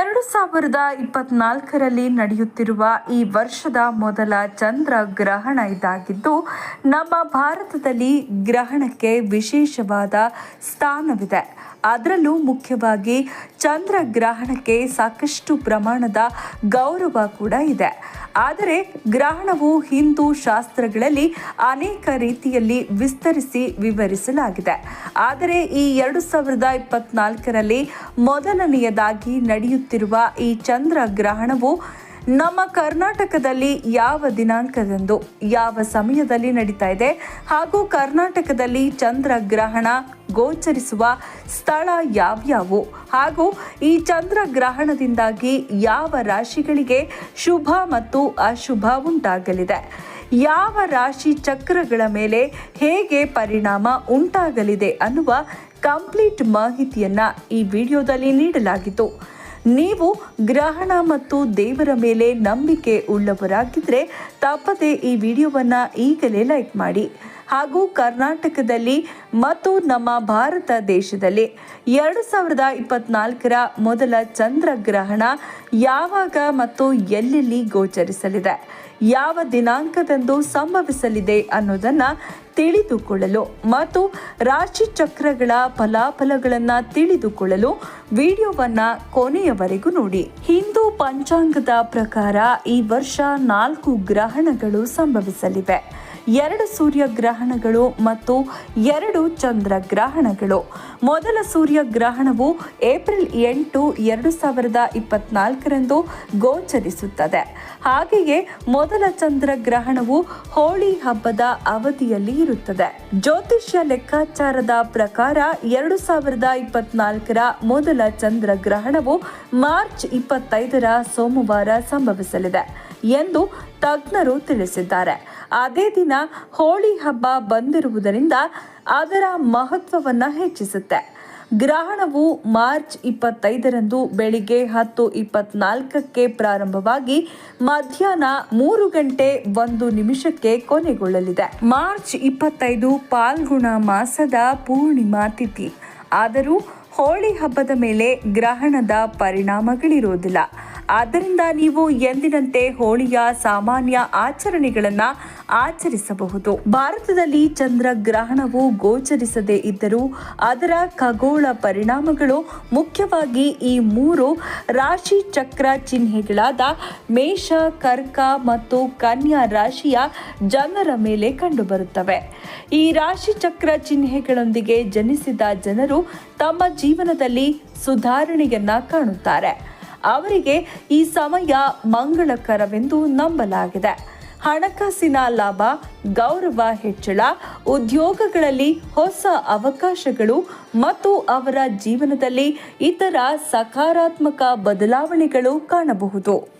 ಎರಡು ಸಾವಿರದ ಇಪ್ಪತ್ನಾಲ್ಕರಲ್ಲಿ ನಡೆಯುತ್ತಿರುವ ಈ ವರ್ಷದ ಮೊದಲ ಚಂದ್ರ ಗ್ರಹಣ ಇದಾಗಿದ್ದು, ನಮ್ಮ ಭಾರತದಲ್ಲಿ ಗ್ರಹಣಕ್ಕೆ ವಿಶೇಷವಾದ ಸ್ಥಾನವಿದೆ. ಅದರಲ್ಲೂ ಮುಖ್ಯವಾಗಿ ಚಂದ್ರ ಗ್ರಹಣಕ್ಕೆ ಸಾಕಷ್ಟು ಪ್ರಮಾಣದ ಗೌರವ ಕೂಡ ಇದೆ. ಆದರೆ ಗ್ರಹಣವು ಹಿಂದೂ ಶಾಸ್ತ್ರಗಳಲ್ಲಿ ಅನೇಕ ರೀತಿಯಲ್ಲಿ ವಿಸ್ತರಿಸಿ ವಿವರಿಸಲಾಗಿದೆ. ಆದರೆ ಈ ಎರಡು ಸಾವಿರದ ಇಪ್ಪತ್ನಾಲ್ಕರಲ್ಲಿ ಮೊದಲನೆಯದಾಗಿ ನಡೆಯುತ್ತಿರುವ ಈ ಚಂದ್ರ ಗ್ರಹಣವು ನಮ್ಮ ಕರ್ನಾಟಕದಲ್ಲಿ ಯಾವ ದಿನಾಂಕದಂದು, ಯಾವ ಸಮಯದಲ್ಲಿ ನಡೀತಾ ಇದೆ ಹಾಗೂ ಕರ್ನಾಟಕದಲ್ಲಿ ಚಂದ್ರ ಗ್ರಹಣ ಗೋಚರಿಸುವ ಸ್ಥಳ ಯಾವ್ಯಾವು ಹಾಗೂ ಈ ಚಂದ್ರ ಗ್ರಹಣದಿಂದಾಗಿ ಯಾವ ರಾಶಿಗಳಿಗೆ ಶುಭ ಮತ್ತು ಅಶುಭ ಉಂಟಾಗಲಿದೆ? ಯಾವ ರಾಶಿ ಚಕ್ರಗಳ ಮೇಲೆ ಹೇಗೆ ಪರಿಣಾಮ ಉಂಟಾಗಲಿದೆ ಅನ್ನುವ ಕಂಪ್ಲೀಟ್ ಮಾಹಿತಿಯನ್ನು ಈ ವಿಡಿಯೋದಲ್ಲಿ ನೀಡಲಾಗಿತ್ತು. ನೀವು ಗ್ರಹಣ ಮತ್ತು ದೇವರ ಮೇಲೆ ನಂಬಿಕೆ ಉಳ್ಳವರಾಗಿದ್ದರೆ ತಪ್ಪದೆ ಈ ವಿಡಿಯೋವನ್ನು ಈಗಲೇ ಲೈಕ್ ಮಾಡಿ. ಹಾಗೂ ಕರ್ನಾಟಕದಲ್ಲಿ ಮತ್ತು ನಮ್ಮ ಭಾರತ ದೇಶದಲ್ಲಿ ಎರಡು ಸಾವಿರದ ಇಪ್ಪತ್ನಾಲ್ಕರ ಮೊದಲ ಚಂದ್ರಗ್ರಹಣ ಯಾವಾಗ ಮತ್ತು ಎಲ್ಲೆಲ್ಲಿ ಗೋಚರಿಸಲಿದೆ? ಯಾವ ದಿನಾಂಕದಂದು ಸಂಭವಿಸಲಿದೆ ಅನ್ನೋದನ್ನು ತಿಳಿದುಕೊಳ್ಳಲು ಮತ್ತು ರಾಶಿ ಚಕ್ರಗಳ ಫಲಾಫಲಗಳನ್ನು ತಿಳಿದುಕೊಳ್ಳಲು ವಿಡಿಯೋವನ್ನು ಕೊನೆಯವರೆಗೂ ನೋಡಿ. ಹಿಂದೂ ಪಂಚಾಂಗದ ಪ್ರಕಾರ ಈ ವರ್ಷ ನಾಲ್ಕು ಗ್ರಹಣಗಳು ಸಂಭವಿಸಲಿವೆ. ಎರಡು ಸೂರ್ಯಗ್ರಹಣಗಳು ಮತ್ತು ಎರಡು ಚಂದ್ರಗ್ರಹಣಗಳು. ಮೊದಲ ಸೂರ್ಯಗ್ರಹಣವು ಏಪ್ರಿಲ್ ಎಂಟು ಎರಡು ಸಾವಿರದ ಇಪ್ಪತ್ನಾಲ್ಕರಂದು ಗೋಚರಿಸುತ್ತದೆ. ಹಾಗೆಯೇ ಮೊದಲ ಚಂದ್ರಗ್ರಹಣವು ಹೋಳಿ ಹಬ್ಬದ ಅವಧಿಯಲ್ಲಿ ಇರುತ್ತದೆ. ಜ್ಯೋತಿಷ್ಯ ಲೆಕ್ಕಾಚಾರದ ಪ್ರಕಾರ ಎರಡು ಸಾವಿರದ ಇಪ್ಪತ್ನಾಲ್ಕರ ಮೊದಲ ಚಂದ್ರಗ್ರಹಣವು ಮಾರ್ಚ್ ಇಪ್ಪತ್ತೈದರ ಸೋಮವಾರ ಸಂಭವಿಸಲಿದೆ. ಎಂದು ತಜ್ಞರು ತಿಳಿಸಿದ್ದಾರೆ. ಅದೇ ದಿನ ಹೋಳಿ ಹಬ್ಬ ಬಂದಿರುವುದರಿಂದ ಅದರ ಮಹತ್ವವನ್ನು ಹೆಚ್ಚಿಸುತ್ತೆ. ಗ್ರಹಣವು ಮಾರ್ಚ್ ಇಪ್ಪತ್ತೈದರಂದು ಬೆಳಿಗ್ಗೆ ಹತ್ತು ಇಪ್ಪತ್ನಾಲ್ಕಕ್ಕೆ ಪ್ರಾರಂಭವಾಗಿ ಮಧ್ಯಾಹ್ನ ಮೂರು ಗಂಟೆ ಒಂದು ನಿಮಿಷಕ್ಕೆ ಕೊನೆಗೊಳ್ಳಲಿದೆ. ಮಾರ್ಚ್ ಇಪ್ಪತ್ತೈದು ಪಾಲ್ಗುಣ ಮಾಸದ ಪೂರ್ಣಿಮಾ ತಿಥಿ. ಆದರೂ ಹೋಳಿ ಹಬ್ಬದ ಮೇಲೆ ಗ್ರಹಣದ ಪರಿಣಾಮಗಳಿರುವುದಿಲ್ಲ ಆದ್ದರಿಂದ ನೀವು ಎಂದಿನಂತೆ ಹೋಳಿಯ ಸಾಮಾನ್ಯ ಆಚರಣೆಗಳನ್ನು ಆಚರಿಸಬಹುದು. ಭಾರತದಲ್ಲಿ ಚಂದ್ರ ಗ್ರಹಣವು ಗೋಚರಿಸದೇ ಇದ್ದರೂ ಅದರ ಖಗೋಳ ಪರಿಣಾಮಗಳು ಮುಖ್ಯವಾಗಿ ಈ ಮೂರು ರಾಶಿ ಚಕ್ರ ಚಿಹ್ನೆಗಳಾದ ಮೇಷ, ಕರ್ಕ ಮತ್ತು ಕನ್ಯಾ ರಾಶಿಯ ಜನರ ಮೇಲೆ ಕಂಡುಬರುತ್ತವೆ. ಈ ರಾಶಿ ಚಕ್ರ ಚಿಹ್ನೆಗಳೊಂದಿಗೆ ಜನಿಸಿದ ಜನರು ತಮ್ಮ ಜೀವನದಲ್ಲಿ ಸುಧಾರಣೆಯನ್ನ ಕಾಣುತ್ತಾರೆ. ಅವರಿಗೆ ಈ ಸಮಯ ಮಂಗಳಕರವೆಂದು ನಂಬಲಾಗಿದೆ. ಹಣಕಾಸಿನ ಲಾಭ, ಗೌರವ ಹೆಚ್ಚಳ, ಉದ್ಯೋಗಗಳಲ್ಲಿ ಹೊಸ ಅವಕಾಶಗಳು ಮತ್ತು ಅವರ ಜೀವನದಲ್ಲಿ ಇತರ ಸಕಾರಾತ್ಮಕ ಬದಲಾವಣೆಗಳು ಕಾಣಬಹುದು.